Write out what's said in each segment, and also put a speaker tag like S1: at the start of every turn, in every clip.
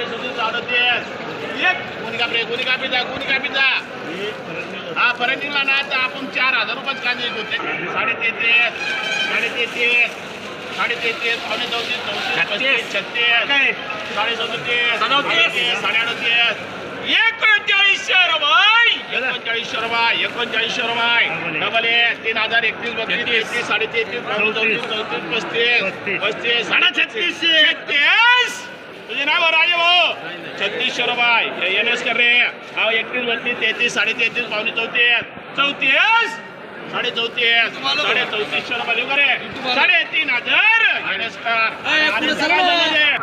S1: साडे सदतीस अडतीस एक कोणी कापरे कोणी कापी जा कोणी कापी जा हा फरक निघला ना तर आपण चार हजार रुपयाच कांदे होते साडे तेहतीस साडे तेहतीस साडे तेहतीस पावणे चौतीस चौतीस पस्तीस छत्तीस साडे सदतीस सदतीस. साडे अडतीस एकोणचाळीसशे रुपये. एकोणचाळीसशे रुपये एकोणचाळीसशे रुपये. डबल ए तीन हजार एकतीस बत्तीस तेहतीस. साडे तेहतीस चौतीस. चौतीस पस्तीस पस्तीस. साडे छत्तीसशे छत्तीस. तुझे नाव राजे भाऊ. छत्तीसशे रुपये एन एस कर रे. हा एकतीस बत्तीस तेहतीस साडे तेहतीस पावणे चौतीस. चौतीस? साडे चौतीस साडे चौतीसशे रुपये देऊ का रे? साडे तीन हजार. एन एस कर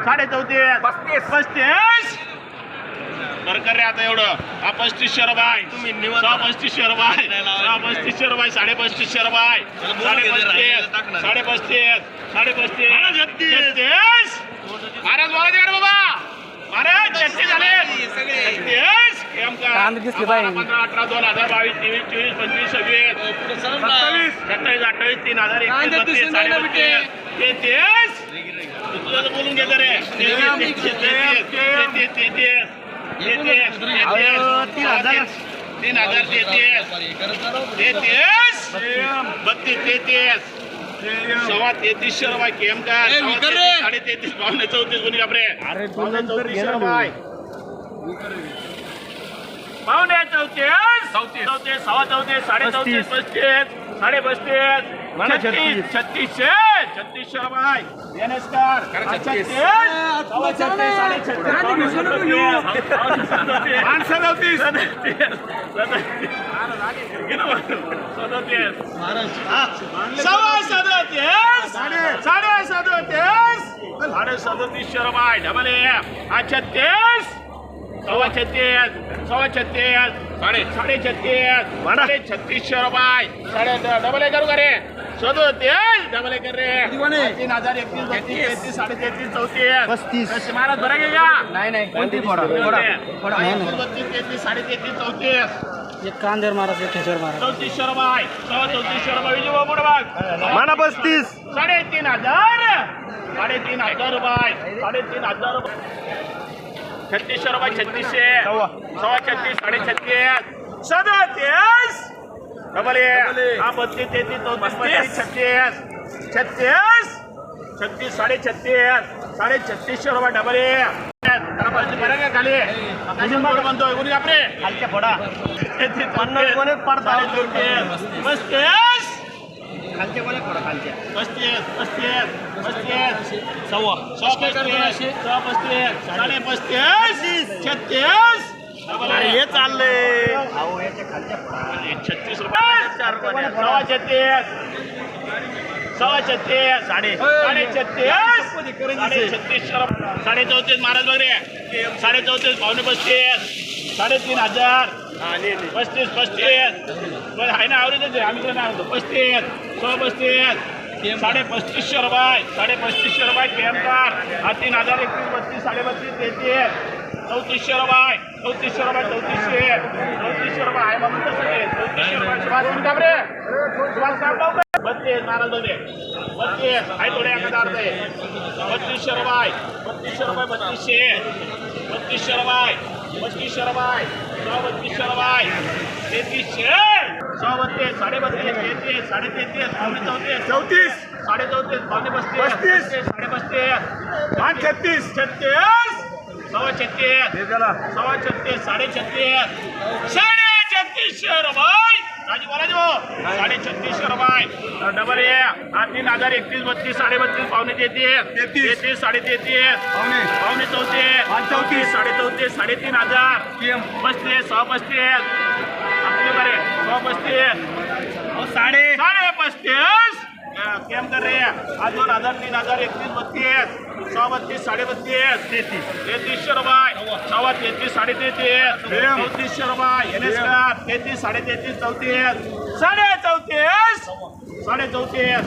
S1: साडे चौतीस पस्तीस. पस्तीस? बरं कर रे आता एवढं. हा पस्तीसशे रुपये तुम्ही सहा पस्तीसशे रुपये सहा पस्तीसशे रुपये साडे पस्तीसशे रुपये साडे पस्तीस साडे पस्तीस साडे पस्तीस छत्तीस. महाराज बोला दे बाबा. महाराज छत्तीस झाले.
S2: दिसले पाहिजे.
S1: पंधरा अठरा दोन हजार बावीस तेवीस चोवीस पंचवीस सव्वीस. सत्तावीस सत्तावीस अठ्ठावीस तीन हजार एकतीस बत्तीस साडे बत्तीस तेहतीस. तुझं बोलून घेतो रे. तेहतीस तेहतीस.
S2: तीन हजार.
S1: तेहतीस. तेहतीस. बत्तीस तेहतीस. सव्वा तेहतीसशे रुपये केम का?
S3: ए,
S1: सव्वा
S3: विकर रे.
S1: तेहतीस, साडे तेहतीस पावणे चौतीस कोणी बापरे
S2: अरे तू
S1: पावणे
S2: नंतर घे
S1: चौतीसशे
S2: ना
S1: रुपये. पावणे चौतीस चौतीस. चौतीस सव्वा चौतीस साडे चौतीस पस्तीस साडे पस्तीस
S2: म्हणा
S1: छत्तीस
S2: छत्तीस.
S1: छत्तीसशे छत्तीसशे रुपये एनएसकार छत्तीस सव्वा छत्तीस साडे छत्तीस पावणे सदतीस पावणे सदतीस आणि सदतीस सदतीस सदतीस सव्वा सदतीस साडे सदतीस साडे सदतीसशे रुपये डबल ए हा छत्तीस. सव्वा छत्तीस सव्वा छत्तीस साडे साडे छत्तीस साडे छत्तीसशे रुपये साडे डबल ए करू का रे? सदोतीस डबल ए कर रे. तीन हजार एकतीस बत्तीस तेहतीस साडे तेहतीस चौतीस.
S2: पस्तीस.
S1: महाराज बरं घे का?
S2: नाही नाही कोणती फोडा? फोडा.
S1: बत्तीस तेहतीस साडे तेहतीस चौतीस.
S2: एक कांद्यावर मारा एक ठेच्यावर मारा.
S1: चौतीसशे रुपये सव्वा चौतीसशे रुपये विजय बाबू बघ
S2: म्हणा पस्तीस.
S1: साडेतीन हजार. साडेतीन हजार रुपये. साडेतीन हजार रुपये. छत्तीसशे रुपये छत्तीसशे.
S2: सव्वा.
S1: छत्तीस साडे छत्तीस सदतीस. डबल हा बत्तीस तेहतीस चौतीस पस्तीस. छत्तीस. छत्तीस छत्तीस साडे छत्तीस साडे छत्तीसशे रुपये डबल खाली. म्हणतोय कोणी आपले.
S2: खालच्या फोडा.
S1: पन्नास पडता. पस्तीस.
S2: खालच्या कोणी फोडा खालच्या.
S1: पस्तीस पस्तीस पस्तीस. सव्वा. सव्वा पस्तीस. सव्वा पस्तीस. साडे पस्तीस. छत्तीस. हे चाललंय. छत्तीस रुपये सव्वा छत्तीस. सव्वा छत्तीस. साडे साडे छत्तीस. साडे छत्तीस साडे चौतीस महाराज वगैरे. साडे चौतीस पावणे पस्तीस. साडेतीन हजार. पस्तीस पस्तीस बरं आहे ना आवडीच आहे आम्ही नाही म्हणतो पस्तीस सो पस्तीस साडे पस्तीसशे रुपये साडे पस्तीसशे रुपये केमकार हा तीन हजार एकतीस बत्तीस साडे बत्तीस तेहतीस चौतीसशे रुपये चौतीसशे रुपये चौतीसशे चौतीसशे रुपये आहे म्हणून तसं चौतीसशे रुपये सुभाष कोण का सुभाष काम बत्तीस महाराज होते बत्तीस आहे थोडे एखादा अर्थ आहे बत्तीसशे रुपये बत्तीसशे रुपये बत्तीसशे बत्तीसशे रुपये बत्तीसशे रुपये तेहतीसशे सहा बत्तीस साडे बत्तीस तेहतीस साडे तेहतीस पावणे चौतीस. चौतीस साडे चौतीस पावणे पस्तीस. पस्तीस साडे पस्तीस पाच छत्तीस. छत्तीस सव्वा छत्तीस सव्वा छत्तीस साडे छत्तीस साडे छत्तीसशे रुपये राजू बोला जो. साडे छत्तीसशे रुपये डबल ए हा तीन हजार एकतीस बत्तीस साडे बत्तीस पावणे तेहतीस. तेहतीस. साडे तेहतीस पावणे. चौतीस चौतीस. साडे चौतीस. साडेतीन हजार. पस्तीस सहा पस्तीस. सहा पस्तीस. साडे. साडे पस्तीस. केम कर रे. हा दोन हजार तीन हजार एकतीस बत्तीस. सहा बत्तीस साडे बत्तीस. तेहतीस तेहतीसशे रुपये सव्वा तेहतीस साडे तेहतीस. चौतीसशे रुपये एन एस तेहतीस साडे तेहतीस चौतीस. साडे चौतीस. साडे चौतीस.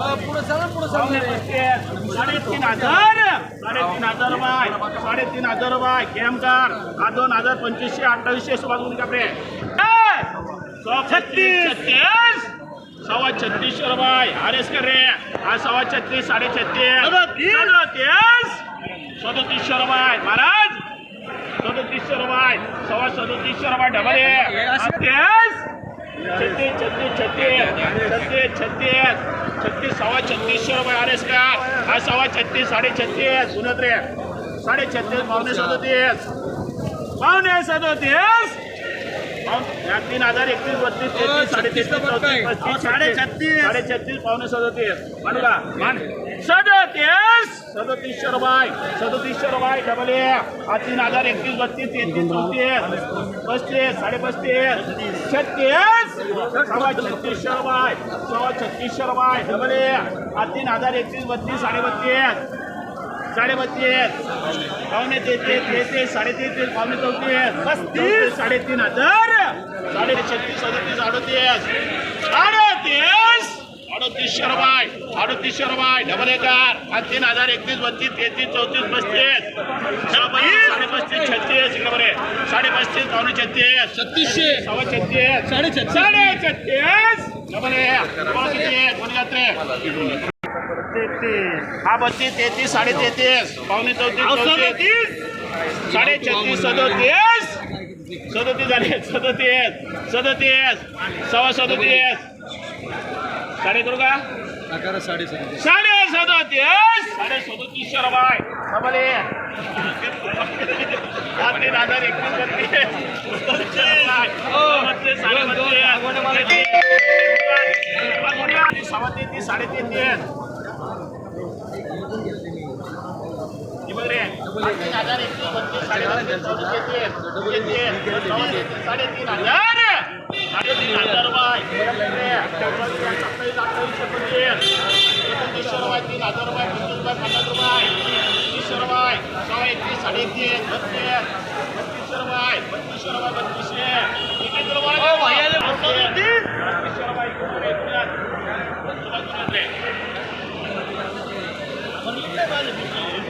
S2: पुढे चला पुढे
S1: पावणे पस्तीस. साडेतीन हजार. साडेतीन हजार रुपये साडेतीन हजार रुपये केमकार हा दोन हजार पंचवीसशे अठ्ठावीसशे सुभाष कापरे छत्तीस. छत्तीस सव्वा छत्तीसशे रुपये आर एस कर रे? हा सव्वा छत्तीस साडे छत्तीस. सदतीस. सदतीसशे रुपये महाराज. सदोतीसशे रुपये सव्वा सदोतीसशे रुपये डबल अठ्ठेस छत्तीस. छत्तीस छत्तीस छत्तीस. छत्तीस छत्तीस. सव्वा छत्तीसशे रुपये आरेस का? हा सव्वा छत्तीस साडे छत्तीस. सुनत रे. साडे छत्तीस पावणे सदोतीस. पावणे सदोतीस. या तीन हजार एकतीस बत्तीस तेहतीस साडे तेहतीस चौतीस पस्तीस साडे छत्तीस साडे छत्तीस पावणे सदोतीस. म्हणू का मान. सदोतीस. सदोतीसशे रुपये. सदोतीसशे रुपये डबल ए हा तीन हजार एकतीस बत्तीस तेहतीस चौतीस पस्तीस साडे पस्तीस छत्तीस. सव्वा छत्तीसशे रुपये. सव्वा छत्तीसशे रुपये डबल ए हा तीन हजार एकतीस बत्तीस साडे बत्तीस साडे बत्तीस पावणे तेहतीस तेहतीस साडे तेहतीस पावणे चौतीस. पस्तीस. साडेतीन हजार. साडे छत्तीस सदतीस अडतीस? अडतीस अडतीसशे रुपये अडतीसशे रुपये डबल एकार. आणि तीन हजार एकतीस बत्तीस तेहतीस चौतीस पस्तीस. साडे पस्तीस छत्तीस. इकडे बरे साडे पस्तीस पावणे छत्तीस.
S2: छत्तीसशे.
S1: सव्वा छत्तीस.
S2: साडे छत्तीस.
S1: साडे छत्तीस डबल ए. कोण किती कोण जाते? हा बत्तीस तेहतीस साडे तेहतीस पावणे चौतीस चौतीस. साडे छत्तीस सदोतीस. सदोतीस झाले सदोतीस सदोतीस सव्वा सदोतीस साडे करू का
S2: अकरा साडेसात
S1: साडे सदोतीस साडे सदोतीसशे रुपये डबले तीन हजार एकवीस बत्तीस साडे तेहतीस हे बघ रे तीन हजार एकवीस बत्तीस साडे बत्तीस चौदा तेहतीस तेहतीस सव्वा साडेतीन हजार साडेतीन हजार रुपये सत्तावीस एकोणतीसशे रुपये तीन हजार रुपये पंचवीस रुपये पन्नास रुपये तीसशे रुपये सव्वा एकतीस साडे एकतीस बत्तीस बत्तीसशे रुपये बत्तीसशे रुपये बत्तीसशे एकवीस रुपये बत्तीसशे रुपये रुपये.